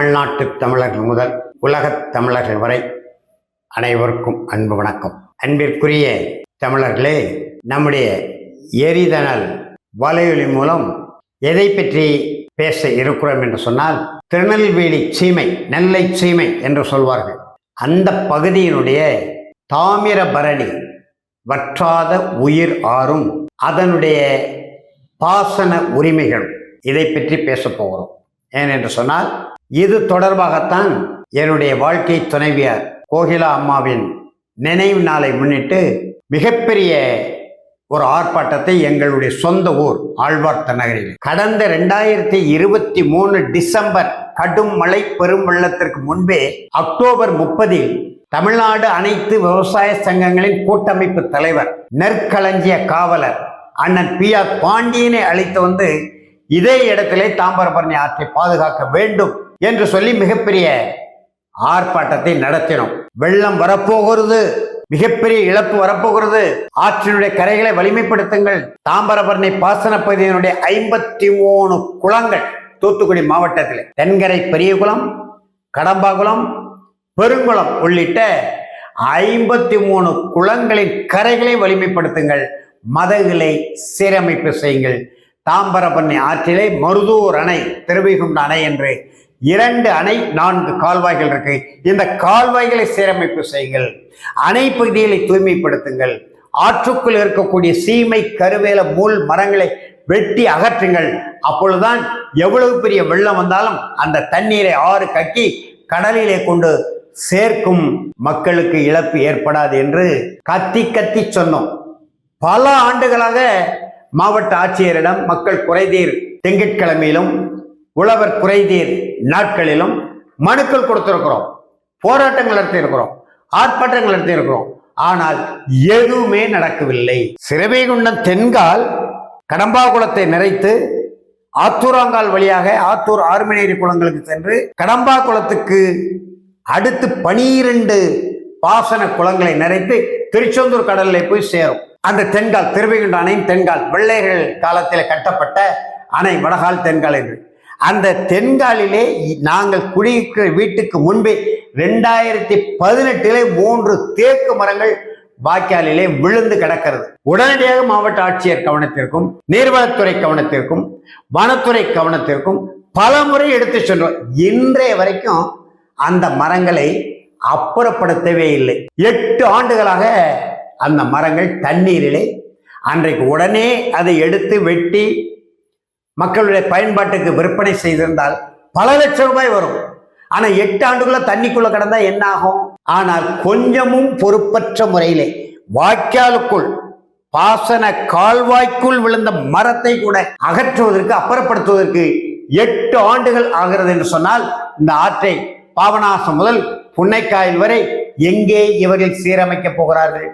தமிழ்நாட்டு தமிழர்கள் முதல் உலகத் தமிழர்கள் வரை அனைவருக்கும் அன்பு வணக்கம். அன்பிற்குரிய தமிழர்களே நம்முடைய எரிதனல் வலையொலி மூலம் எதை பற்றி பேச இருக்கிறோம் என்று சொன்னால் திருநெல்வேலி சீமை நெல்லை சீமை என்று சொல்வார்கள். அந்த பகுதியினுடைய தாமிரபரணி வற்றாத உயிர் ஆறும் அதனுடைய பாசன உரிமைகள் இதை பற்றி பேசப் போகிறோம். ஏனென்று சொன்னால் இது தொடர்பாகத்தான் என்னுடைய வாழ்க்கை துணைவியார் கோகிலா அம்மாவின் நினைவு நாளை முன்னிட்டு மிகப்பெரிய ஒரு ஆர்ப்பாட்டத்தை எங்களுடைய சொந்த ஊர் ஆழ்வார்த்த நகரில். கடந்த ரெண்டாயிரத்தி இருபத்தி மூணு டிசம்பர் கடும் மழை பெரும் வெள்ளத்திற்கு முன்பே அக்டோபர் முப்பதில் தமிழ்நாடு அனைத்து விவசாய சங்கங்களின் கூட்டமைப்பு தலைவர் நெற்களஞ்சிய காவலர் அண்ணன் பி ஆர் பாண்டியனை அழைத்து வந்து இதே இடத்திலே தாம்பரபரணி ஆற்றை பாதுகாக்க வேண்டும் என்று சொல்லி மிகப்பெரிய ஆர்ப்பாட்டத்தை நடத்தினோம். வெள்ளம் வரப்போகிறது. மிகப்பெரிய இழப்பு வரப்போகிறது. ஆற்றினுடைய கரைகளை வலிமைப்படுத்துங்கள். தாம்பரபரணி பாசன பகுதியினுடைய ஐம்பத்தி மூணு குளங்கள் தூத்துக்குடி மாவட்டத்தில். தென்கரை பெரியகுளம் கடம்பாகுளம் பெருங்குளம் உள்ளிட்ட ஐம்பத்தி மூணு குளங்களின் கரைகளை வலிமைப்படுத்துங்கள். மதகுகளை சீரமைப்பு செய்யுங்கள். தாம்பரபரணி ஆற்றிலே மருதூர் அணை திருவைகுண்ட அணை என்று இரண்டு அணை நான்கு கால்வாய்கள் இருக்கு. இந்த கால்வாய்களை சீரமைப்பு செய்யுங்கள். அணை பகுதிகளை தூய்மைப்படுத்துங்கள். ஆற்றுக்குள் இருக்கக்கூடிய சீமை கருவேல முள் மரங்களை வெட்டி அகற்றுங்கள். அப்பொழுதுதான் எவ்வளவு பெரிய வெள்ளம் வந்தாலும் அந்த தண்ணீரை ஆறு கக்கி கடலிலே கொண்டு சேர்க்கும் மக்களுக்கு இழப்பு ஏற்படாது என்று கத்தி கத்தி சொன்னோம். பல ஆண்டுகளாக மாவட்ட ஆட்சியரிடம் மக்கள் குறைதீர் திங்கட்கிழமையிலும் உழவர் குறைதீர் நாட்களிலும் மனுக்கள் கொடுத்திருக்கிறோம் போராட்டங்கள் நடத்தியிருக்கிறோம் ஆர்ப்பாட்டங்கள் நடத்தியிருக்கிறோம். ஆனால் எதுவுமே நடக்கவில்லை. சிறுவைகுண்டம் தென்கால் கடம்பாகுளத்தை நிறைத்து ஆத்தூராங்கால் வழியாக ஆத்தூர் ஆறுமணேரி குளங்களுக்கு சென்று கடம்பா குளத்துக்கு அடுத்து பனிரெண்டு பாசன குளங்களை நிறைத்து திருச்செந்தூர் கடலில் போய் சேரும். அந்த தென்கால் திருவைகுண்ட அணையும் தென்கால் வெள்ளையர்கள் காலத்தில் கட்டப்பட்ட அணை வடகால் தென்கால் என்று. அந்த தென்காலிலே நாங்கள் குடியிருக்கிற வீட்டுக்கு முன்பே ரெண்டாயிரத்தி பதினெட்டிலே மூன்று தேக்கு மரங்கள் வாய்க்காலிலே விழுந்து கிடக்கிறது. உடனடியாக மாவட்ட ஆட்சியர் கவனத்திற்கும் நீர்வளத்துறை கவனத்திற்கும் வனத்துறை கவனத்திற்கும் பல முறை எடுத்து சென்றோம். இன்றைய வரைக்கும் அந்த மரங்களை அப்புறப்படுத்தவே இல்லை. எட்டு ஆண்டுகளாக அந்த மரங்கள் தண்ணீரிலே அன்றைக்கு உடனே அதை எடுத்து வெட்டி மக்களுடைய பயன்பாட்டுக்கு விற்பனை செய்திருந்தால் பல லட்சம் ரூபாய் வரும். ஆனால் எட்டு ஆண்டுக்குள்ள தண்ணிக்குள்ள கிடந்தால் என்ன ஆகும் ஆனால் கொஞ்சமும் பொறுப்பற்ற முறையிலே வாய்க்காலுக்குள் பாசன கால்வாய்க்குள் விழுந்த மரத்தை கூட அகற்றுவதற்கு அப்புறப்படுத்துவதற்கு எட்டு ஆண்டுகள் ஆகிறது என்று சொன்னால் இந்த ஆற்றை பாபநாசம் முதல் புன்னைக்காயில் வரை எங்கே இவர்கள் சீரமைக்க போகிறார்கள்?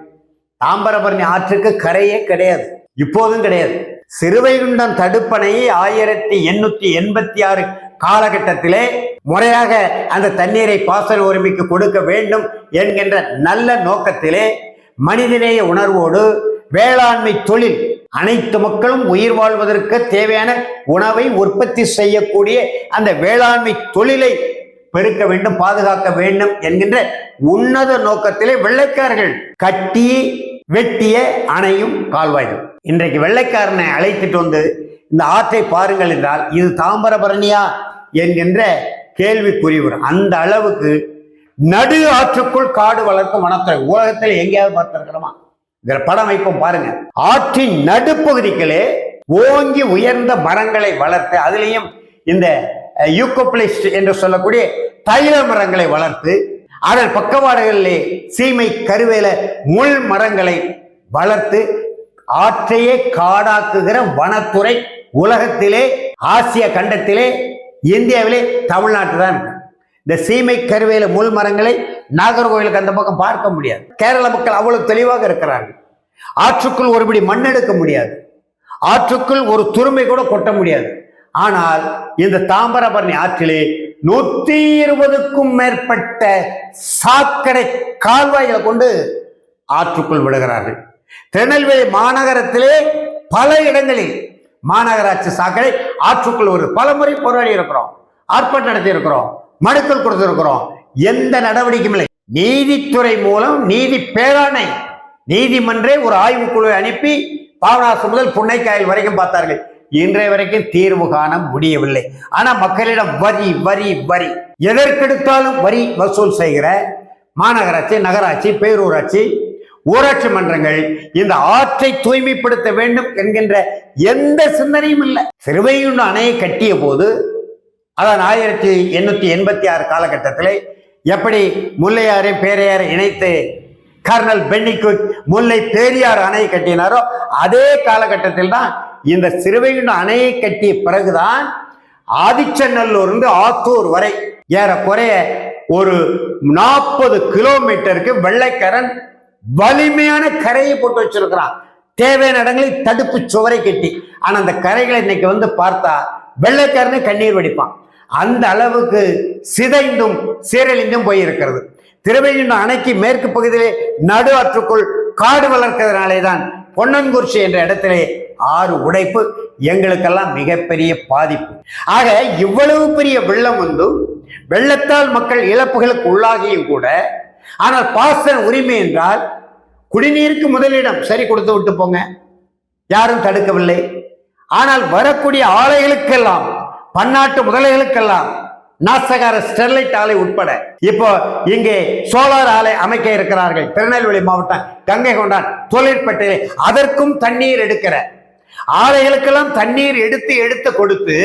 தாம்பரபரணி ஆற்றுக்கு கரையே கிடையாது. இப்போதும் கிடையாது. சிறுவைகுண்டம் தடுப்பணை ஆயிரத்தி எண்ணூத்தி எண்பத்தி ஆறு காலகட்டத்திலே முறையாக அந்த தண்ணீரை பாசன உரிமைக்கு கொடுக்க வேண்டும் என்கின்ற நல்ல நோக்கத்திலே மனிதநேய உணர்வோடு வேளாண்மை தொழில் அனைத்து மக்களும் உயிர் வாழ்வதற்கு தேவையான உணவை உற்பத்தி செய்யக்கூடிய அந்த வேளாண்மை தொழிலை பெருக்க வேண்டும் பாதுகாக்க வேண்டும் என்கின்ற உன்னத நோக்கத்திலே வெள்ளைக்காரர்கள் கட்டி வெட்டிய அணையும் கால்வாய்கள். இன்றைக்கு வெள்ளைக்காரனை அழைத்துட்டு வந்து இந்த ஆற்றை பாருங்கள் என்றால் இது தாம்பரபரணியா? என்கின்ற கேள்விக்குறி வரும் அந்த அளவுக்கு நடு ஆற்றுக்குள் காடு வளர்க்கும் வனத்துறை உலகத்தில் எங்கேயாவது பார்த்திருக்கிறோமா? இதில் படம் வைப்போம் பாருங்க. ஆற்றின் நடுப்பகுதிகளே ஓங்கி உயர்ந்த மரங்களை வளர்த்து அதுலேயும் இந்த யூக்கோபிளிஸ்ட் என்று சொல்லக்கூடிய தைல மரங்களை வளர்த்து அதன் பக்கவாடுகளிலே சீமை கருவேல முள் மரங்களை வளர்த்து ஆற்றையே காடாக்குகிற வனத்துறை உலகத்திலே ஆசிய கண்டத்திலே இந்தியாவிலே தமிழ்நாட்டு தான் இந்த சீமை கருவேல முள் மரங்களை நாகர்கோவிலுக்கு அந்த பக்கம் பார்க்க முடியாது. கேரள மக்கள் அவ்வளவு தெளிவாக இருக்கிறார்கள். ஆற்றுக்குள் ஒருபடி மண் எடுக்க முடியாது. ஆற்றுக்குள் ஒரு துருமை கூட கொட்ட முடியாது. ஆனால் இந்த தாம்பரபரணி ஆற்றிலே நூத்தி இருபதுக்கும் மேற்பட்ட சாக்கடை கால்வாய்களை கொண்டு ஆற்றுக்குள் விடுகிறார்கள் திருநெல்வேலி மாநகரத்திலே பல இடங்களில் மாநகராட்சி சாக்கடை ஆற்றுக்குள் ஒரு பல முறை போராடி இருக்கிறோம் ஆர்ப்பாட்டம் நடத்தி இருக்கிறோம் மனுக்கள் கொடுத்திருக்கிறோம். எந்த நடவடிக்கையும் இல்லை. நீதித்துறை மூலம் நீதி பேராணை நீதிமன்றே ஒரு ஆய்வுக்குழுவை அனுப்பி பாபநாசம் முதல் புன்னைக்காயல் வரைக்கும் பார்த்தார்கள். இன்றைய வரைக்கும் தீர்வு காண முடியவில்லை. ஆனா மக்களிடம் வரி வரி வரி. எதற்கெடுத்தாலும் வரி வசூல் செய்கிற மாநகராட்சி நகராட்சி பேரூராட்சி ஊராட்சி மன்றங்கள் இந்த ஆற்றை தூய்மைப்படுத்த வேண்டும் என்கின்ற எந்த சிந்தனையும் இல்லை. சிறுவையுண்டு அணையை கட்டிய போது அதான் ஆயிரத்தி எண்ணூத்தி எண்பத்தி ஆறு காலகட்டத்தில் எப்படி முல்லையாரை பேரையாரை இணைத்து கர்னல் பென்னிக்கு முல்லை பெரியார் அணையை கட்டினாரோ அதே காலகட்டத்தில் தான் இந்த சிறுவையுண்டு அணையை கட்டிய பிறகுதான் ஆதிச்சநல்லூர்ந்து ஆத்தூர் வரை ஏறக்குறைய ஒரு நாற்பது கிலோமீட்டருக்கு வெள்ளைக்கரன் வலிமையான கரையை போட்டு வச்சிருக்கிறான். தேவையான இடங்களில் தடுப்பு சுவரை கட்டி. ஆனால் அந்த கரைகளை இன்னைக்கு வந்து பார்த்தா வெள்ளைக்காரனே கண்ணீர் வடிப்பான். அந்த அளவுக்கு சிதைந்தும் சீரழிந்தும் போயிருக்கிறது. திருவையுண்டம் அணைக்கு மேற்கு பகுதியிலே நடு ஆற்றுக்குள் காடு வளர்க்கிறதுனாலே தான் பொன்னன்குறிச்சி என்ற இடத்திலே ஆறு உடைப்பு எங்களுக்கெல்லாம் மிகப்பெரிய பாதிப்பு. ஆக இவ்வளவு பெரிய வெள்ளம் வந்து வெள்ளத்தால் மக்கள் இழப்புகளுக்கு உள்ளாகியும் கூட ஆனால் பாசன உரிமை என்றால் குடிநீருக்கு முதலிடம். சரி கொடுத்து விட்டு போங்க. யாரும் தடுக்கவில்லை. ஆனால் வரக்கூடிய ஆலைகளுக்கெல்லாம் பன்னாட்டு முதலைகளுக்கெல்லாம் நாசகார ஸ்டெர்லைட் ஆலை உட்பட. இப்போ இங்கே சோலார் ஆலை அமைக்க இருக்கிறார்கள். திருநெல்வேலி மாவட்டம் கங்கை கொண்டான் தொழிற்பேட்டையிலே அதற்கும் தண்ணீர் எடுக்கிற. ஆலைகளுக்கெல்லாம் தண்ணீர் எடுத்து எடுத்து கொடுத்து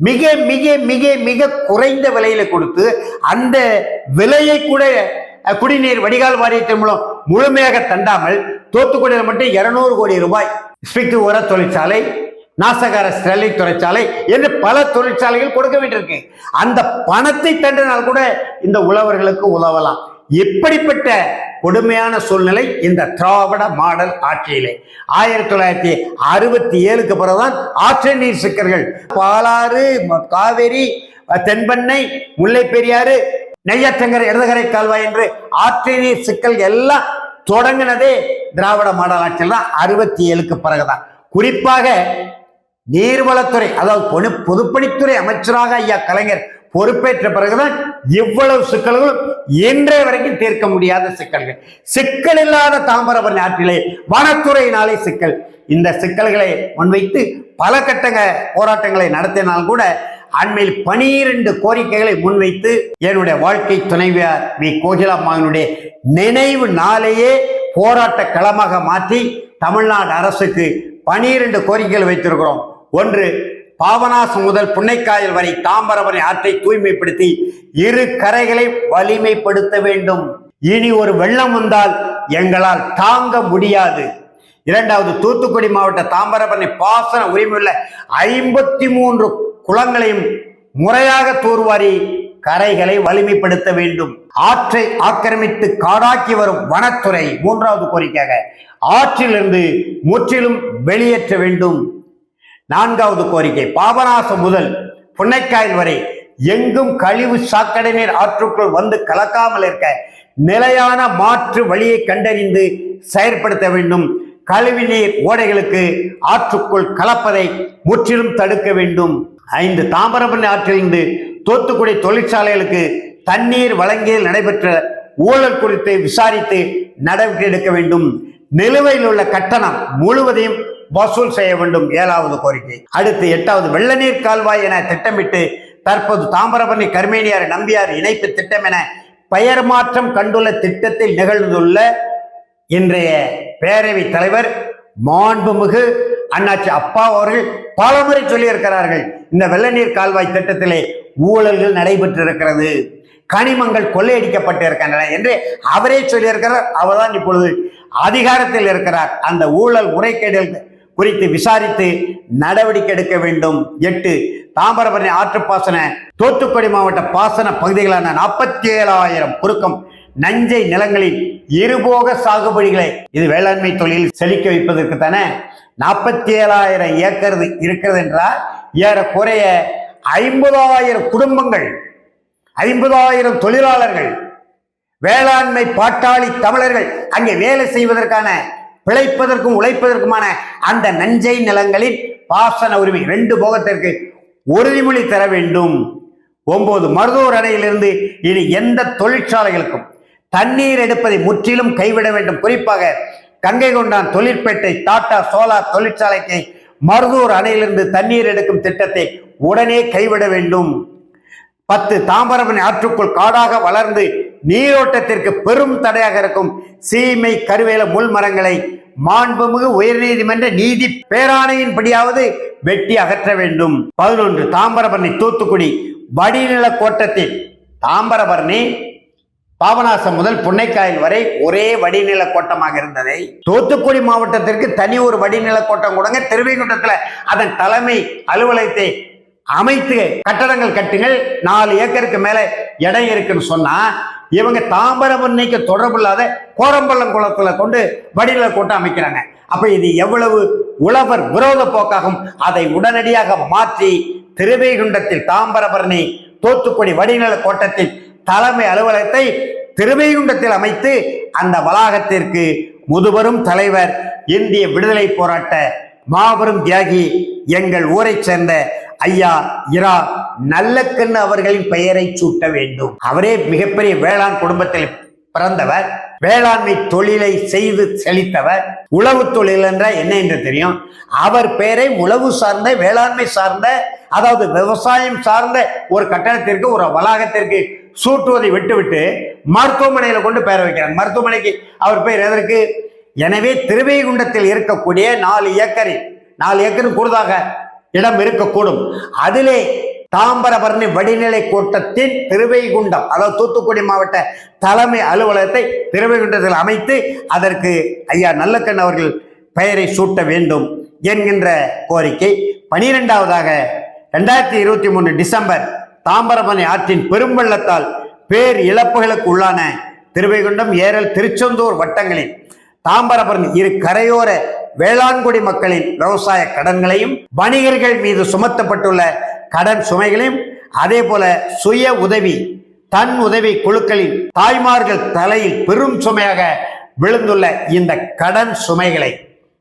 மிக மிக மிக மிக குறைந்த விலையில கொடுத்து அந்த விலையை கூட குடிநீர் வடிகால் வாரியத்தின் மூலம் முழுமையாக தண்டாமல் தூத்துக்குடியில் மட்டும் இருநூறு கோடி ரூபாய். ஸ்பிக் உர தொழிற்சாலை நாசகார ஸ்டெர்லைட் தொழிற்சாலை என்று பல தொழிற்சாலைகள் கொடுக்க வேண்டியிருக்கு. அந்த பணத்தை தண்டினால் கூட இந்த உழவர்களுக்கு உதவலாம். இப்படிப்பட்ட கொடுமையான சூழ்நிலை இந்த திராவிட மாடல் ஆட்சியிலே. ஆயிரத்தி தொள்ளாயிரத்தி அறுபத்தி ஏழுக்கு பிறகுதான் ஆற்று நீர் சிக்கல்கள் பாலாறு காவேரி தென்பெண்ணை முல்லை பெரியாறு நெய்யாற்றங்கரை இடதுகரை கால்வாய் என்று ஆற்று நீர் சிக்கல் எல்லாம் தொடங்கினதே திராவிட மாடல் ஆட்சியில் தான் அறுபத்தி ஏழுக்கு பிறகுதான். குறிப்பாக நீர்வளத்துறை அதாவது பொது பொதுப்பணித்துறை அமைச்சராக ஐயா கலைஞர் பொறுப்பேற்ற பிறகுதான் இவ்வளவு சிக்கல்களும் இன்றைய வரைக்கும் தீர்க்க முடியாத சிக்கல்கள். சிக்கல் இல்லாத தாமிரபரணி ஆற்றிலே வனத்துறையினாலே சிக்கல். இந்த சிக்கல்களை முன்வைத்து பல கட்டங்க போராட்டங்களை நடத்தினால் கூட அண்மையில் பனிரெண்டு கோரிக்கைகளை முன்வைத்து என்னுடைய வாழ்க்கை துணைவியார் வி. கோகிலாம்மாவினுடைய நினைவு நாளையே போராட்ட களமாக மாற்றி தமிழ்நாடு அரசுக்கு பனிரெண்டு கோரிக்கைகள் வைத்திருக்கிறோம். ஒன்று பாபநாசம் முதல் புன்னைக்காயல் வரை தாம்பரவரை ஆற்றை தூய்மைப்படுத்தி இரு கரைகளை வலிமைப்படுத்த வேண்டும். இனி ஒரு வெள்ளம் வந்தால் எங்களால் தாங்க முடியாது. இரண்டாவது தூத்துக்குடி மாவட்ட தாம்பரபரணி பாசன உரிமையுள்ள ஐம்பத்தி மூன்று குளங்களையும் முறையாக தூர்வாரி கரைகளை வலிமைப்படுத்த வேண்டும். ஆற்றை ஆக்கிரமித்து காடாக்கி வரும் வனத்துறை மூன்றாவது கோரிக்கையாக ஆற்றிலிருந்து முற்றிலும் வெளியேற்ற வேண்டும். நான்காவது கோரிக்கை பாபநாசம் முதல் புன்னைக்காயில் வரை எங்கும் கழிவு சாக்கடை நீர் ஆற்றுக்குள் வந்து கலக்காமல் இருக்க நிலையான மாற்று வழியை கண்டறிந்து செயற்படுத்த வேண்டும். கழிவு நீர் ஓடைகளுக்கு ஆற்றுக்குள் கலப்பதை முற்றிலும் தடுக்க வேண்டும். ஐந்து தாமிரபரணி ஆற்றிலிருந்து தூத்துக்குடி தொழிற்சாலைகளுக்கு தண்ணீர் வழங்கியதில் நடைபெற்ற ஊழல் குறித்து விசாரித்து நடவடிக்கை எடுக்க வேண்டும். நிலுவையில் உள்ள கட்டணம் முழுவதையும் வசூல் செய்ய வேண்டும் ஏழாவது கோரிக்கை. அடுத்து எட்டாவது வெள்ள நீர் கால்வாய் என திட்டமிட்டு தற்போது தாமிரபரணி கர்மேனியார் நம்பியார் இணைப்பு திட்டம் என பெயர் மாற்றம் கண்டுள்ள திட்டத்தில் நிகழ்ந்துள்ள இன்றைய பேரவை தலைவர் மாண்புமிகு அண்ணாச்சி அப்பா அவர்கள் பலமுறை சொல்லியிருக்கிறார்கள் இந்த வெள்ள நீர் கால்வாய் திட்டத்திலே ஊழல்கள் நடைபெற்றிருக்கிறது கனிமங்கள் கொள்ளையடிக்கப்பட்டிருக்கின்றன என்று அவரே சொல்லியிருக்கிறார். அவர்தான் இப்பொழுது அதிகாரத்தில் இருக்கிறார். அந்த ஊழல் முறைகேடுகள் குறித்து விசாரித்து நடவடிக்கை எடுக்க வேண்டும். எட்டு தாமிரபரணி ஆற்றுப்பாசன தூத்துக்குடி மாவட்ட பாசன பகுதிகளான நாற்பத்தி ஏழாயிரம் குறுக்கம் நஞ்சை நிலங்களில் இருபோக சாகுபடிகளை இது வேளாண்மை தொழிலில் செழிக்க வைப்பதற்கு தானே நாற்பத்தி ஏழாயிரம் ஏக்கர் இருக்கிறது என்றால் ஏறக்குறைய ஐம்பதாயிரம் குடும்பங்கள் ஐம்பதாயிரம் தொழிலாளர்கள் வேளாண்மை பாட்டாளி தமிழர்கள் அங்கே வேலை செய்வதற்கான பிழைப்பதற்கும் உழைப்பதற்குமான அந்த நஞ்சை நிலங்களின் பாசன உரிமை ரெண்டு போகத்திற்கு உறுதிமொழி தர வேண்டும். ஒன்பது மருதூர் அணையிலிருந்து இனி எந்த தொழிற்சாலைகளுக்கும் தண்ணீர் எடுப்பதை முற்றிலும் கைவிட வேண்டும். குறிப்பாக கங்கை கொண்டான் தொழிற்பேட்டை டாடா சோலார் தொழிற்சாலைக்கு மருதூர் அணையிலிருந்து தண்ணீர் எடுக்கும் திட்டத்தை உடனே கைவிட வேண்டும். பத்து தாம்பரமணி ஆற்றுக்குள் காடாக வளர்ந்து நீரோட்டத்திற்கு பெரும் தடையாக இருக்கும் சீமை கருவேல முள் மரங்களை மாண்புமிகு உயர்நீதிமன்ற நீதி பேராணையின்படியாவது வெட்டி அகற்ற வேண்டும். பதினொன்று தாம்பரபரணி தூத்துக்குடி வடிநில கோட்டத்தில் தாம்பரபரணி பாபநாசம் முதல் புன்னைக்காயில் வரை ஒரே வடிநில கோட்டமாக இருந்ததை தூத்துக்குடி மாவட்டத்திற்கு தனி ஒரு வடிநில கோட்டம் கொடுங்க. திருவைகுண்டத்துல அதன் தலைமை அலுவலகத்தை அமைத்து கட்டடங்கள் கட்டுங்கள். நாலு ஏக்கருக்கு மேலே இடம் இருக்குன்னு சொன்னால் இவங்க தாம்பரமன்னைக்கு தொடர்பு இல்லாத கோரம்பள்ளம் குளத்தில் கொண்டு வடிநில கொண்டு அமைக்கிறாங்க. அப்ப இது எவ்வளவு உழவர் விரோத போக்காகும்? அதை உடனடியாக மாற்றி திருவைகுண்டத்தில் தாம்பரபரணி தோத்துக்குடி வடிநில கோட்டத்தில் தலைமை அலுவலகத்தை திருவைகுண்டத்தில் அமைத்து அந்த வளாகத்திற்கு முதுபெரும் தலைவர் இந்திய விடுதலை போராட்ட மாபெரும் தியாகி எங்கள் ஊரைச் சேர்ந்த ஐயா இரா நல்லக்கண்ணு அவர்களின் பெயரை சூட்ட வேண்டும். அவரே மிகப்பெரிய வேளாண் குடும்பத்தில் பிறந்தவர். வேளாண்மை தொழிலை செய்து செழித்தவர். உழவு தொழில் என்றால் என்ன என்று தெரியும்? அவர் பெயரை உழவு சார்ந்த வேளாண்மை சார்ந்த அதாவது விவசாயம் சார்ந்த ஒரு கட்டணத்திற்கு ஒரு வளாகத்திற்கு சூட்டுவதை விட்டுவிட்டு மருத்துவமனையில் கொண்டு பெயர் வைக்கிறார். மருத்துவமனைக்கு அவர் பெயர் எதற்கு? எனவே திருவைகுண்டத்தில் இருக்கக்கூடிய நாலு ஏக்கரில் நாலு ஏக்கரும் கூடுதாக இடம் இருக்கக்கூடும். அதிலே தாம்பரபரணி வடிநிலை கூட்டத்தின் திருவைகுண்டம் அதாவது தூத்துக்குடி மாவட்ட தலைமை அலுவலகத்தை திருவைகுண்டத்தில் அமைத்து அதற்கு ஐயா நல்லக்கண் அவர்கள் பெயரை சூட்ட வேண்டும் என்கின்ற கோரிக்கை. பனிரெண்டாவதாக ரெண்டாயிரத்தி இருபத்தி மூணு டிசம்பர் தாம்பரபரணி ஆற்றின் பெரும்பள்ளத்தால் பேர் இழப்புகளுக்கு உள்ளான திருவைகுண்டம் ஏரல் திருச்செந்தூர் வட்டங்களில் தாம்பரபரணி இரு கரையோர வேளாண்குடி மக்களின் விவசாய கடன்களையும் வணிகர்கள் மீது சுமத்தப்பட்டுள்ள கடன் சுமைகளையும் அதே போல சுய உதவி தன் உதவி குழுக்களின் தாய்மார்கள் தலையில் பெரும் சுமையாக விழுந்துள்ள இந்த கடன் சுமைகளை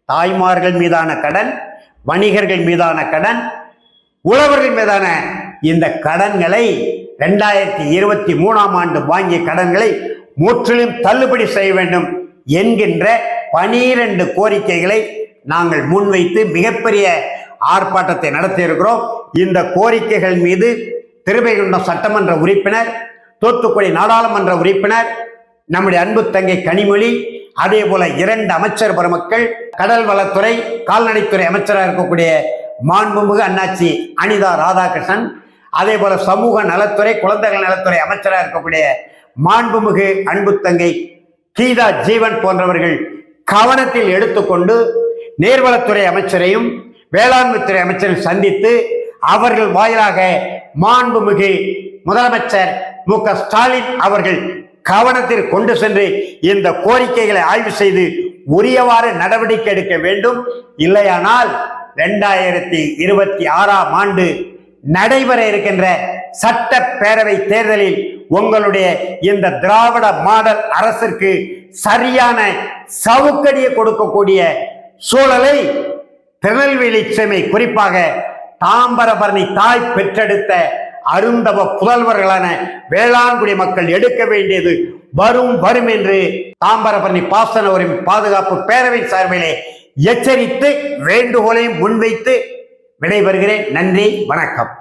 தாய்மார்கள் மீதான கடன் வணிகர்கள் மீதான கடன் உழவர்கள் மீதான இந்த கடன்களை ரெண்டாயிரத்தி இருபத்தி மூணாம் ஆண்டு வாங்கிய கடன்களை முற்றிலும் தள்ளுபடி செய்ய வேண்டும் என்கின்ற பனிரெண்டு கோரிக்கைகளை நாங்கள் முன்வைத்து மிகப்பெரிய ஆர்ப்பாட்டத்தை நடத்தியிருக்கிறோம். இந்த கோரிக்கைகள் மீது திருவைகுண்டம் சட்டமன்ற உறுப்பினர் தூத்துக்குடி நாடாளுமன்ற உறுப்பினர் நம்முடைய அன்பு தங்கை கனிமொழி அதே போல இரண்டு அமைச்சர் பெருமக்கள் கடல் வளத்துறை கால்நடைத்துறை அமைச்சராக இருக்கக்கூடிய மாண்புமிகு அண்ணாச்சி அனிதா ராதாகிருஷ்ணன் அதே போல சமூக நலத்துறை குழந்தைகள் நலத்துறை அமைச்சராக இருக்கக்கூடிய மாண்புமிகு அன்பு தங்கை கீதா ஜீவன் போன்றவர்கள் கவனத்தில் எடுத்துக்கொண்டு நீர்வளத்துறை அமைச்சரையும் வேளாண்மைத்துறை அமைச்சரையும் சந்தித்து அவர்கள் வாயிலாக மாண்புமிகு முதலமைச்சர் மு க ஸ்டாலின் அவர்கள் கவனத்தில் கொண்டு சென்று இந்த கோரிக்கைகளை ஆய்வு செய்து உரியவாறு நடவடிக்கை எடுக்க வேண்டும். இல்லையானால் இரண்டாயிரத்தி இருபத்தி ஆறாம் ஆண்டு நடைபெற இருக்கின்ற சட்டப்பேரவை தேர்தலில் உங்களுடைய இந்த திராவிட மாடல் அரசிற்கு சரியான சவுக்கடியை கொடுக்கக்கூடிய சூழலை திருநெல்வேலி செமை குறிப்பாக தாம்பரபரணி தாய் பெற்றெடுத்த அருந்தவ புதல்வர்களான வேளாண்குடி மக்கள் எடுக்க வேண்டியது வரும் வரும் என்று தாம்பரபரணி பாசன உரிமை பாதுகாப்பு பேரவை சார்பிலே எச்சரித்து வேண்டுகோளையும் முன்வைத்து விடைபெறுகிறேன். நன்றி வணக்கம்.